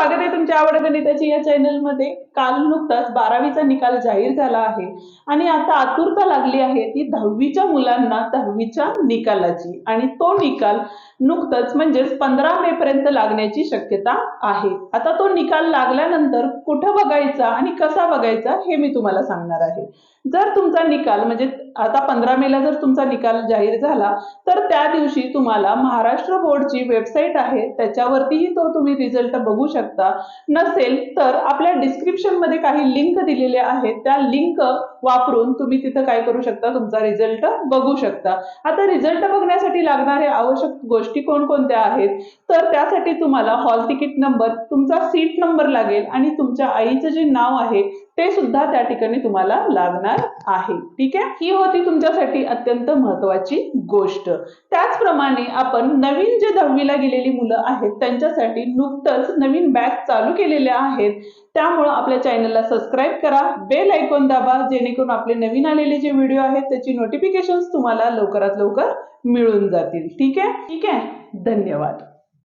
स्वागत आहे तुमच्या आवड गणिताची या चॅनलमध्ये काल नुकताच बारावीचा निकाल जाहीर झाला आहे. आणि आता आतुरता लागली आहे ती दहावीच्या मुलांना दहावीच्या निकालाची. आणि तो निकाल नुकताच म्हणजेच पंधरा मे पर्यंत लागण्याची शक्यता आहे. आता तो निकाल लागल्यानंतर कुठं बघायचा आणि कसा बघायचा हे मी तुम्हाला सांगणार आहे. जर तुमचा निकाल म्हणजे आता पंधरा मेला जर तुमचा निकाल जाहीर झाला तर त्या दिवशी तुम्हाला महाराष्ट्र बोर्डची वेबसाईट आहे त्याच्यावरतीही तो तुम्ही रिझल्ट बघू शकता. नसेल तर आपल्या डिस्क्रिप्शनमध्ये काही लिंक दिलेल्या आहेत त्या लिंक वापरून तुम्ही तिथं काय करू शकता तुमचा रिझल्ट बघू शकता. आता रिझल्ट बघण्यासाठी लागणारे आवश्यक गोष्टी कोणकोणत्या आहेत? तर त्यासाठी तुम्हाला हॉल तिकीट नंबर तुमचा सीट नंबर लागेल आणि तुमच्या आईचं जे नाव आहे ते सुद्धा त्या ठिकाणी तुम्हाला लागणार आहे. ठीक आहे? ही होती तुमच्यासाठी अत्यंत महत्वाची गोष्ट. त्याचप्रमाणे आपण नवीन जे दहावीला गेलेली मुलं आहेत त्यांच्यासाठी नुकतंच नवीन बॅच चालू केलेल्या आहेत. त्यामुळं आपल्या चॅनलला सबस्क्राईब करा बेल ऐकून दाबा जेणेकरून आपले नवीन आलेले जे व्हिडिओ आहेत त्याची नोटिफिकेशन तुम्हाला लवकरात लवकर मिळून जातील. ठीक आहे? ठीक आहे? धन्यवाद.